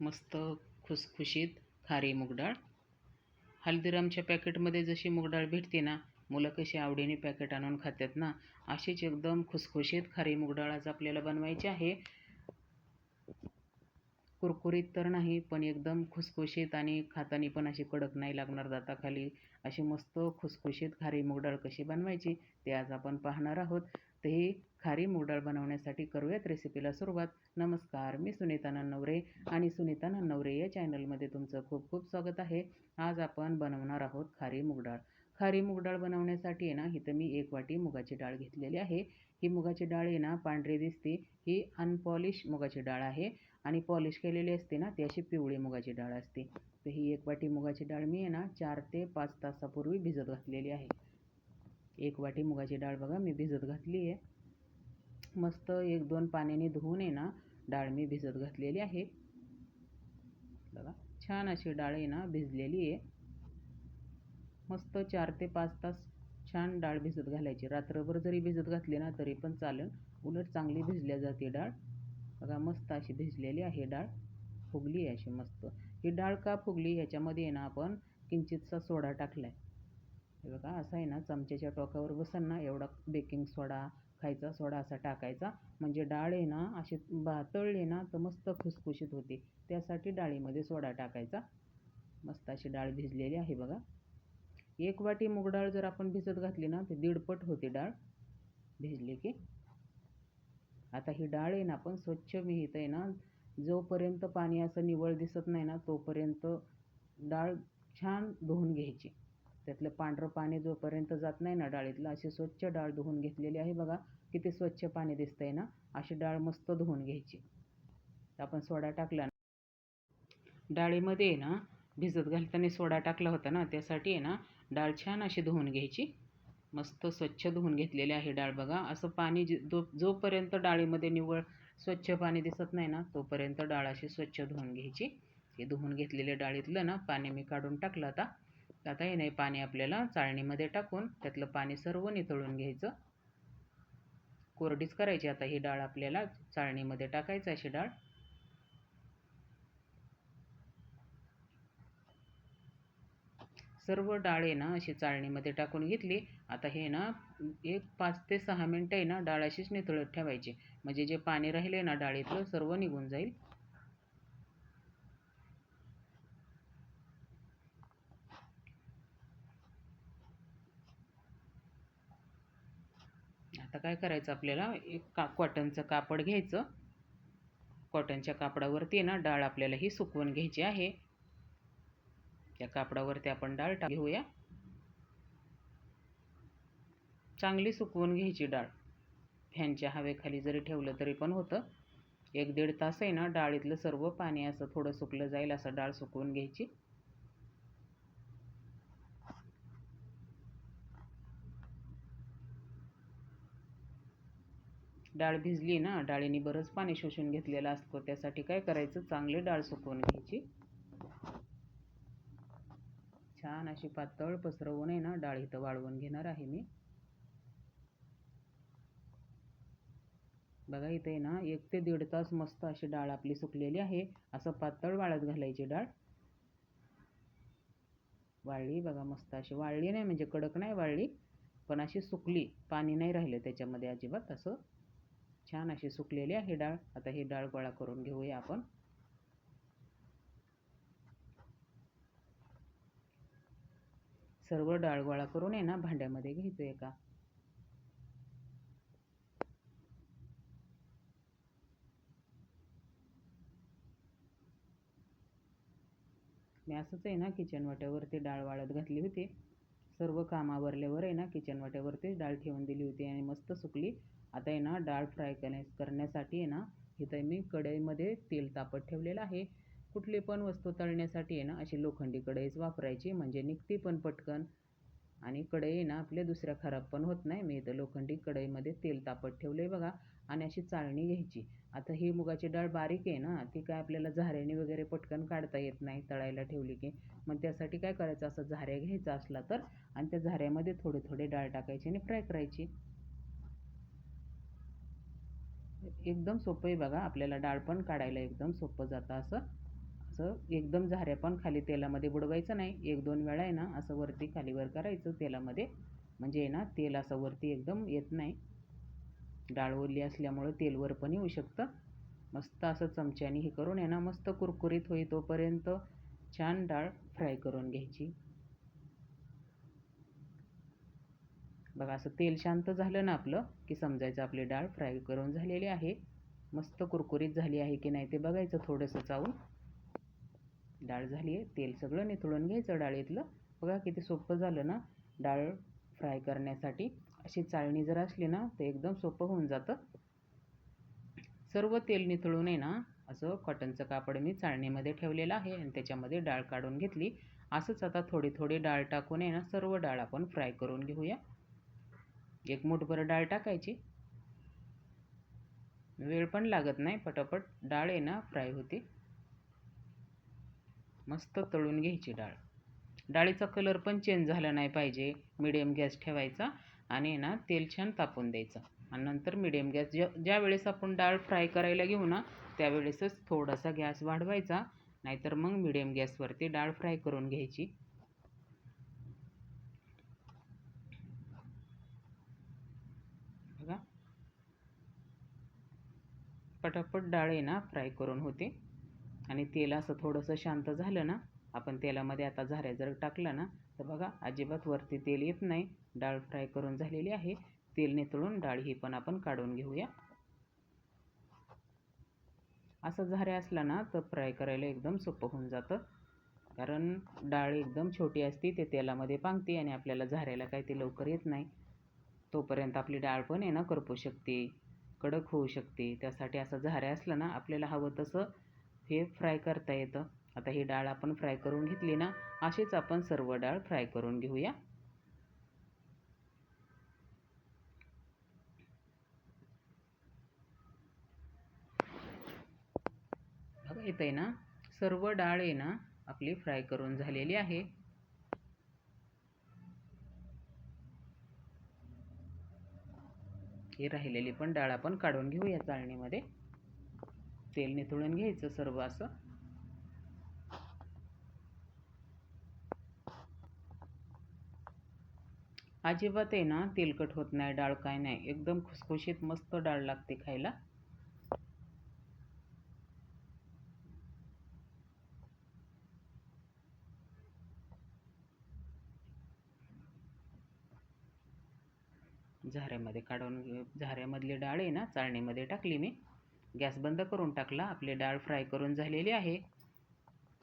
मस्त खुसखुशीत खारी मूगडाळ. हल्दीरामच्या पॅकेटमध्ये जशी मूगडाळ भेटते ना मुलं कशी आवडीने पॅकेट आणून खातात ना अशीच एकदम खुसखुशीत खारी मूगडाळ आज आपल्याला बनवायची आहे. कुरकुरीत तर नाही पण एकदम खुसखुशीत आणि खातानी पण अशी कडक नाही लागणार दाताखाली. अशी मस्त खुसखुशीत खारी मूगडाळ कशी बनवायची ते आज आपण पाहणार आहोत. तर ही खारी मूगडाळ बनवण्यासाठी करूयात रेसिपीला सुरुवात. नमस्कार मी सुनीता नन्नवरे आणि सुनीता नन्नवरे या चॅनलमध्ये तुमचं खूप खूप स्वागत आहे. आज आपण बनवणार आहोत खारी मुगडाळ खारी मुगडाळ बनवण्यासाठी आहे ना इथं मी एक वाटी मुगाची डाळ घेतलेली आहे. ही मुगाची डाळ आहे ना पांढरी दिसते. ही अनपॉलिश मुगाची डाळ आहे आणि पॉलिश केलेली असते ना ती अशी पिवळी मुगाची डाळ असते. तर ही एक वाटी मुगाची डाळ मी आहे ना चार ते पाच तासापूर्वी भिजत घातलेली आहे. एक वाटी मुगाची डाळ बघा मी भिजत घातली आहे. मस्त एक दोन पाण्याने धुवून आहे ना डाळ मी भिजत घातलेली आहे. बघा छान अशी डाळ आहे ना भिजलेली आहे. मस्त चार ते पाच तास छान डाळ भिजत घालायची. रात्रभर जरी भिजत घातली ना तरी पण चालेल. उलट चांगली भिजल्या जाते डाळ. बघा मस्त अशी भिजलेली आहे डाळ. फुगली आहे अशी मस्त. ही डाळ का फुगली? ह्याच्यामध्ये आहे ना आपण किंचितसा सोडा टाकला आहे हे बघा असं आहे ना चमच्याच्या टोकावर बसन ना एवढा बेकिंग सोडा खायचा सोडा असा टाकायचा. म्हणजे डाळ आहे ना अशी बातळली ना तर मस्त खुसखुशीत होते. त्यासाठी डाळीमध्ये सोडा टाकायचा. मस्त अशी डाळ भिजलेली आहे बघा. एक वाटी मूग डाळ जर आपण भिजत घातली ना ती दीडपट होते डाळ. भिजली की. आता ही डाळ आहे ना आपण स्वच्छ विहित आहे ना जोपर्यंत पाणी असं निवळ दिसत नाही ना तोपर्यंत डाळ छान धुवून घ्यायची. त्यातलं पांढरं पाणी जोपर्यंत जात नाही ना डाळीतलं अशी स्वच्छ डाळ धुवून घेतलेली आहे. बघा किती स्वच्छ पाणी दिसतंय ना. अशी डाळ मस्त धुवून घ्यायची. आपण सोडा टाकला ना. डाळीमध्ये आहे ना भिजत घालताना सोडा टाकला होता ना त्यासाठी आहे ना डाळ छान अशी धुवून घ्यायची. मस्त स्वच्छ धुवून घेतलेली आहे डाळ. बघा असं पाणी जो जोपर्यंत डाळीमध्ये निव्वळ स्वच्छ पाणी दिसत नाही ना तोपर्यंत डाळ अशी स्वच्छ धुवून घ्यायची. हे धुवून घेतलेल्या डाळीतलं ना पाणी मी काढून टाकलं आता. आता हे नाही. पाणी आपल्याला चाळणीमध्ये टाकून त्यातलं पाणी सर्व निथळून घ्यायचं. कोरडीच करायची. आता ही डाळ आपल्याला चाळणीमध्ये टाकायचं अशी डाळ. सर्व डाळ आहे ना अशी चाळणीमध्ये टाकून घेतली. आता हे ना एक पाच ते सहा मिनटं आहे ना डाळ अशीच निथळत ठेवायची. म्हणजे जे पाणी राहिले ना डाळीतलं सर्व निघून जाईल. आता काय करायचं आपल्याला? एक का कॉटनचं कापड घ्यायचं. कॉटनच्या कापडावरती ना डाळ आपल्याला ही सुकवून घ्यायची आहे. त्या कापडावरती आपण डाळ टाक घेऊया. चांगली सुकवून घ्यायची डाळ. फॅनच्या हवेखाली जरी ठेवलं तरी पण होतं. एक दीड तास आहे ना डाळीतलं सर्व पाणी असं थोडं सुकलं जाईल असं डाळ सुकवून घ्यायची. डाळ भिजली ना डाळीने बरंच पाणी शोषून घेतलेलं असतं. त्यासाठी काय करायचं? चांगली डाळ सुकवून घ्यायची. छान अशी पातळ पसरवून आहे ना डाळ इथं वाळवून घेणार आहे मी. बघा इथे आहे ना एक ते दीड तास मस्त अशी डाळ आपली सुकलेली आहे. असं पातळ वाळत घालायची डाळ. वाळली बघा मस्त अशी वाळली नाही म्हणजे कडक नाही वाळली पण अशी सुकली. पाणी नाही राहिलं त्याच्यामध्ये अजिबात असं. छान अशी सुकलेली आहे डाळ. आता ही डाळ गोळा करून घेऊया आपण. सर्व डाळ गोळा करून आहे ना भांड्यामध्ये घ्यायचं एका मी असंच आहे ना किचन वाट्यावरती डाळ वाळत घातली होती. सर्व कामावरल्यावर आहे ना किचन वाट्यावरती डाळ ठेवून दिली होती आणि मस्त सुकली. आता आहे ना डाळ फ्राय करण्या करण्यासाठी आहे ना इथं मी कढईमध्ये तेल तापत ठेवलेलं आहे. कुठली पण वस्तू तळण्यासाठी आहे ना अशी लोखंडी कढईच वापरायची म्हणजे निघते पण पटकन. आणि कढई ना आपल्या दुसऱ्या खराब पण होत नाही. मी इथं लोखंडी कढईमध्ये तेल तापत ठेवलं आहे बघा आणि अशी चाळणी घ्यायची. आता ही मुगाची डाळ बारीक आहे ना ती काय आपल्याला झाऱ्याने वगैरे पटकन काढता येत नाही तळायला ठेवली की. मग त्यासाठी काय करायचं? असं झाऱ्या घ्यायचा असला तर आणि त्या झाऱ्यामध्ये थोडे थोडे डाळ टाकायची आणि फ्राय करायची. एकदम सोपं आहे बघा. आपल्याला डाळ पण काढायला एकदम सोपं जातं. असं असं एकदम झाऱ्या पण खाली तेलामध्ये बुडवायचं नाही. एक दोन वेळा आहे ना असं वरती खाली वर करायचं तेलामध्ये. म्हणजे आहे ना तेल असं वरती एकदम येत नाही. डाळ ओली असल्यामुळं तेलवर पण येऊ शकतं. मस्त असं चमच्याने हे करून आहे ना मस्त कुरकुरीत होई तोपर्यंत छान डाळ फ्राय करून घ्यायची. बघा असं तेल शांत झालं ना आपलं की समजायचं आपली डाळ फ्राय करून झालेली आहे. मस्त कुरकुरीत झाली आहे की नाही ते बघायचं थोडंसं चावून. डाळ झाली आहे तेल सगळं निथळून घ्यायचं डाळीतलं. बघा किती सोपं झालं ना डाळ फ्राय करण्यासाठी. अशी चाळणी जर असली ना तर एकदम सोपं होऊन जातं. सर्व तेल निथळून आहे ना असं कॉटनचं कापड मी चाळणीमध्ये ठेवलेलं आहे आणि त्याच्यामध्ये डाळ काढून घेतली. असंच आता थोडी थोडी डाळ टाकून आहे ना सर्व डाळ आपण फ्राय करून घेऊया. एक मुठभर डाळ टाकायची. वेळ पण लागत नाही पटापट डाळ आहे ना फ्राय होते. मस्त तळून घ्यायची डाळ. डाळीचा कलर पण चेंज झाला नाही पाहिजे. मिडियम गॅस ठेवायचा आणि ना तेल छान तापून द्यायचं. आणि नंतर मिडियम गॅस ज्या ज्या वेळेस आपण डाळ फ्राय करायला घेऊ ना त्यावेळेसच थोडासा गॅस वाढवायचा. नाहीतर मग मिडियम गॅसवरती डाळ फ्राय करून घ्यायची बघा पटापट डाळ आहे ना फ्राय करून होते. आणि तेल असं थोडंसं शांत झालं ना आपण तेलामध्ये आता झाऱ्या जर टाकलं ना तर बघा अजिबात वरती तेल येत नाही. डाळ फ्राय करून झालेली आहे. तेल नितळून डाळ ही पण आपण काढून घेऊया. असं झाऱ्या असला ना तर फ्राय करायला एकदम सोपं होऊन जातं. कारण डाळ एकदम छोटी असती ते तेलामध्ये पांगते आणि आपल्याला झाऱ्याला काही ते लवकर येत नाही. तोपर्यंत आपली डाळ पण आहे ना करपू शकते. कडक होऊ शकते. त्यासाठी असं झाऱ्या असलं ना आपल्याला हवं तसं हे फ्राय करता येतं. आता ही डाळ आपण फ्राय करून घेतली ना अशीच आपण सर्व डाळ फ्राय करून घेऊया. बघा येत आहे ना सर्व डाळ आहे ना आपली फ्राय करून झालेली आहे. ही राहिलेली पण डाळ आपण काढून घेऊया चाळणीमध्ये. तेल निथळून घ्यायचं सर्व असं. अजिबात आहे ना तेलकट होत नाही डाळ काय नाही. एकदम खुसखुशीत मस्त डाळ लागते खायला. झाऱ्यामध्ये काढून झाऱ्यामधली डाळ आहे ना चाळणीमध्ये टाकली मी. गॅस बंद करून टाकला. आपली डाळ फ्राय करून झालेली आहे.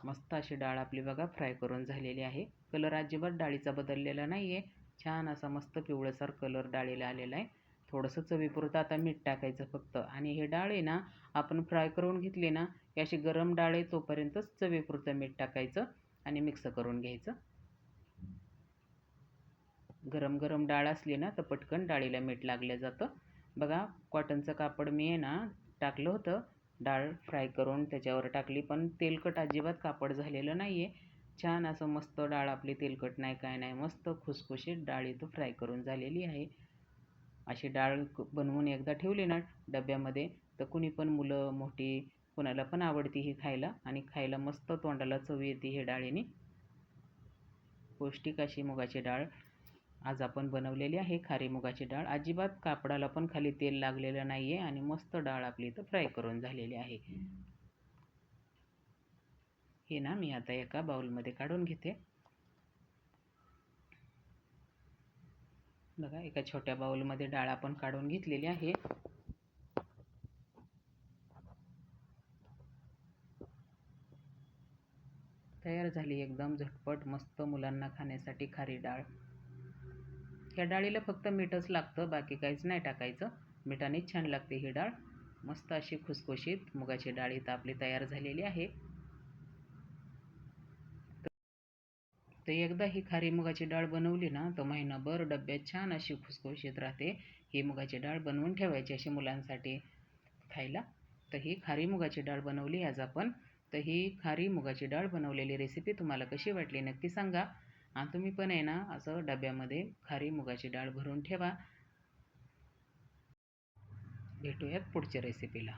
मस्त अशी डाळ आपली बघा फ्राय करून झालेली आहे. कलर अजिबात डाळीचा बदललेला नाही आहे छान असा मस्त पिवळसर कलर डाळीला आलेला आहे. थोडंसं चवीपुरतं आता मीठ टाकायचं फक्त. आणि हे डाळ आहे ना आपण फ्राय करून घेतली ना की अशी गरम डाळ आहे तोपर्यंतच चवीपुरतं मीठ टाकायचं आणि मिक्स करून घ्यायचं. गरम गरम डाळ असली ना तर पटकन डाळीला मीठ लागलं जातं. बघा कॉटनचं कापड मी आहे ना टाकलं होतं. डाळ फ्राय करून त्याच्यावर टाकली पण तेलकट अजिबात कापड झालेलं नाही आहे छान असं मस्त डाळ आपली तेलकट नाही काय नाही मस्त खुसखुशीत डाळ इथं फ्राय करून झालेली आहे. अशी डाळ बनवून एकदा ठेवली ना डब्यामध्ये तर कुणी पण मुलं मोठी कुणाला पण आवडती ही खायला आणि खायला मस्त तोंडाला चव येते हे डाळीने. पौष्टिक अशी मुगाची डाळ. आज आपण बनवलेली आहे खारी मुगाची डाळ. अजिबात कापडाला पण खाली तेल लागलेलं नाही आहे आणि मस्त डाळ आपली इथं फ्राय करून झालेली आहे. हे ना मी आता एका बाउलमध्ये काढून घेते. बघा एका छोट्या बाउलमध्ये डाळ आपण काढून घेतलेली आहे. तयार झाली एकदम झटपट मस्त मुलांना खाण्यासाठी खारी डाळ. ह्या डाळीला फक्त मीठच लागतं बाकी काहीच नाही टाकायचं. मिठानेच छान लागते ही डाळ. मस्त अशी खुसखुशीत मुगाची डाळ इथं आपली तयार झालेली आहे. तर एकदा ही खारी मुगाची डाळ बनवली ना तर महिनाभर डब्यात छान अशी खुसखुशीत राहते. ही मुगाची डाळ बनवून ठेवायची अशी मुलांसाठी खायला. तर ही खारी मुगाची डाळ बनवली आज आपण. तर ही खारी मुगाची डाळ बनवलेली रेसिपी तुम्हाला कशी वाटली नक्की सांगा. आणि तुम्ही पण आहे ना असं डब्यामध्ये खारी मुगाची डाळ भरून ठेवा. भेटूयात पुढच्या रेसिपीला